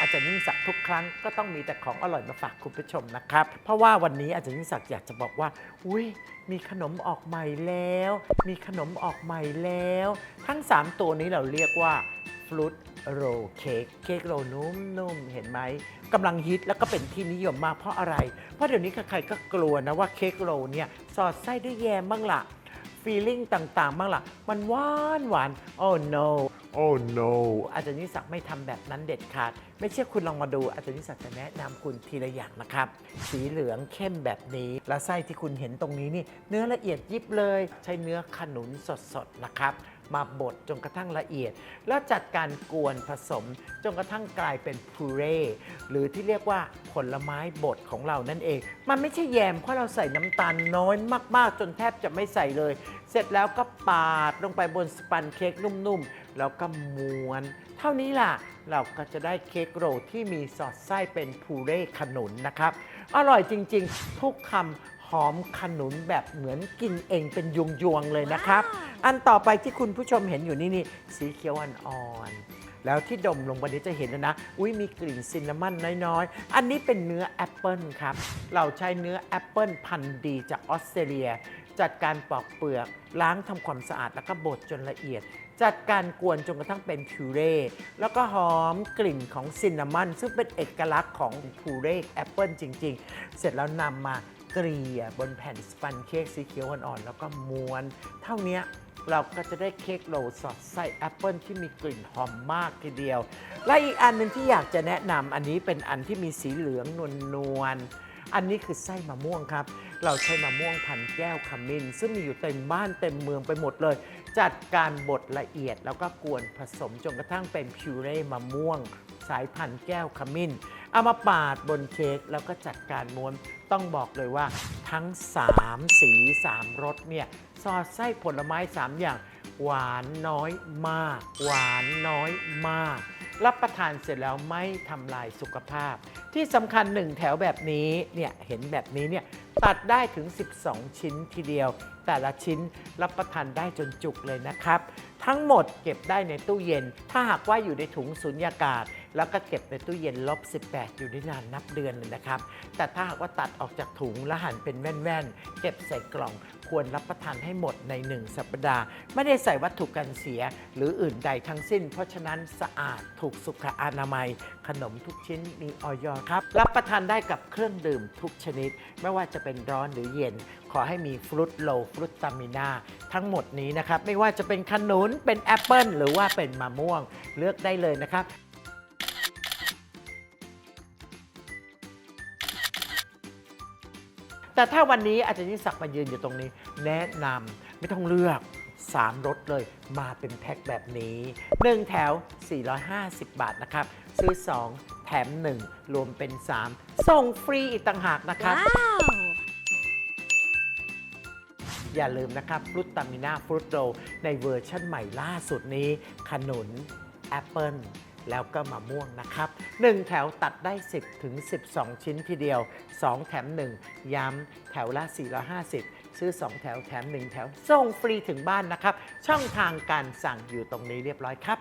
อาจารย์ยิ่งศักดิ์ทุกครั้งก็ต้องมีแต่ของอร่อยมาฝากคุณผู้ชมนะครับ เพราะว่าวันนี้อาจารย์ยิ่งศักดิ์อยากจะบอกว่า อุ้ยมีขนมออกใหม่แล้ว มีขนมออกใหม่แล้ว ทั้ง 3 ตัวนี้เราเรียกว่าฟลุตโรเค้กเค้กโรนุ่มๆเห็นไหมกำลังฮิตแล้วก็เป็นที่นิยมมากเพราะอะไร เพราะเดี๋ยวนี้ใครๆก็กลัวนะว่าเค้กโรเนี่ยสอดไส้ด้วยแยมบ้างล่ะฟีลิ่งต่างๆ บ้างล่ะ มันหวานหวาน oh no โอ้ no อาจารย์นิสักไม่ทำแบบนั้นเด็ดขาด ไม่เชื่อคุณลองมาดูอาจารย์นิสักจะแนะนำคุณทีละอย่างนะครับ สีเหลืองเข้มแบบนี้ และไส้ที่คุณเห็นตรงนี้นี่ เนื้อละเอียดยิบเลย ใช้เนื้อขนุนสดๆนะครับ มาบดจนกระทั่งละเอียด แล้วจัดการกวนผสมจนกระทั่งกลายเป็นพูเร่หรือที่เรียกว่าผลไม้บดของเรานั่นเอง มันไม่ใช่แยมเพราะเราใส่น้ำตาลน้อยมาก ๆ จนแทบจะไม่ใส่เลย เสร็จแล้วก็ปาดลงไปบนสปันเค้กนุ่มๆ แล้วก็ม้วน เท่านี้ล่ะเราก็จะได้เค้กโรลที่มีสอดไส้เป็นพูเร่ขนุนนะครับ อร่อยจริง ๆ ทุกคำ อมขนุนแบบเหมือนกินเองเป็นยวงๆเลยนะครับ อันต่อไปที่คุณผู้ชมเห็นอยู่นี่นี่สีเขียวอ่อนๆแล้วที่ดมลงไปนี้จะเห็นแล้วนะอุ้ยมีกลิ่นซินนามอนน้อยๆ อันนี้เป็นเนื้อแอปเปิลครับ เราใช้เนื้อแอปเปิลพันธุ์ดีจากออสเตรเลีย จัดการปอกเปลือกล้างทำความสะอาดแล้วก็บดจนละเอียดจัดการกวนจนกระทั่งเป็นพิวเร่แล้วก็หอมกลิ่นของซินนามอนซึ่งเป็นเอกลักษณ์ของพิวเร่แอปเปิลจริง ๆ เสร็จแล้วนำมา เกลี่ยบนแผ่นสปันเค้กสีเขียวอ่อนๆแล้วก็ม้วน เท่านี้เราก็จะได้เค้กโรลสอดไส้แอปเปิลที่มีกลิ่นหอมมากทีเดียว และอีกอันหนึ่งที่อยากจะแนะนำอันนี้เป็นอันที่มีสีเหลืองนวลๆ อันนี้คือไส้มะม่วงครับ เราใช้มะม่วงพันแก้วขมิ้นซึ่งมีอยู่เต็มบ้านเต็มเมืองไปหมดเลย จัดการบดละเอียด แล้วก็กวนผสมจนกระทั่งเป็นพิวเร่มะม่วง สายพันธุ์แก้วขมิ้น เอามาปาดบนเค้กแล้วก็จัดการม้วนต้องบอกเลยว่า ทั้ง 3 สี 3รสเนี่ยสอดไส้ผลไม้ 3 อย่าง หวานน้อยมาก หวานน้อยมาก รับประทานเสร็จแล้วไม่ทำลายสุขภาพ ที่สำคัญหนึ่งแถวแบบนี้เนี่ยเห็นแบบนี้เนี่ยตัดได้ถึง 12 ชิ้นทีเดียว แต่ละชิ้นรับประทานได้จนจุกเลยนะครับ ทั้งหมดเก็บได้ในตู้เย็น ถ้าหากว่าอยู่ในถุงสุญญากาศ แล้วก็เก็บในตู้เย็นลบ 18 อยู่ได้นานนับเดือนเลยนะครับ แต่ถ้าหากว่าตัดออกจากถุงแล้วหั่นเป็นแว่นๆ เก็บใส่กล่อง ควรรับประทานให้หมดใน 1 สัปดาห์ ไม่ได้ใส่วัตถุกันเสีย หรืออื่นใดทั้งสิ้น เพราะฉะนั้นสะอาดถูกสุขอนามัย ขนมทุกชิ้นมีออยครับ รับประทานได้กับเครื่องดื่มทุกชนิด ไม่ว่าจะเป็นร้อนหรือเย็น ขอให้มีฟรุตโลฟรุตตามินาทั้งหมดนี้นะครับ ไม่ว่าจะเป็นขนุนเป็นแอปเปิลหรือว่าเป็นมะม่วงเลือกได้เลยนะครับแต่ถ้าวันนี้อาจารย์ยิ่งศักมายืนอยู่ตรงนี้ แนะนำไม่ต้องเลือก 3รสเลยมาเป็นแพ็คแบบนี้ 1 แถว 450 บาทนะครับ ซื้อ 2 แถม 1 รวมเป็น 3 ส่งฟรีอีกต่างหากนะครับว้าว อย่าลืมนะครับฟรุตตามิน่าฟรุตโรในเวอร์ชั่นใหม่ล่าสุดนี้ ขนุนแอปเปิลแล้วก็มะม่วงนะครับ 1 แถวตัดได้ 10 ถึง 12 ชิ้นทีเดียว 2 แถม 1 ย้ำแถวละ 450 ซื้อ 2 แถวแถม 1 แถวส่งฟรีถึงบ้านนะครับ ช่องทางการสั่งอยู่ตรงนี้เรียบร้อยครับ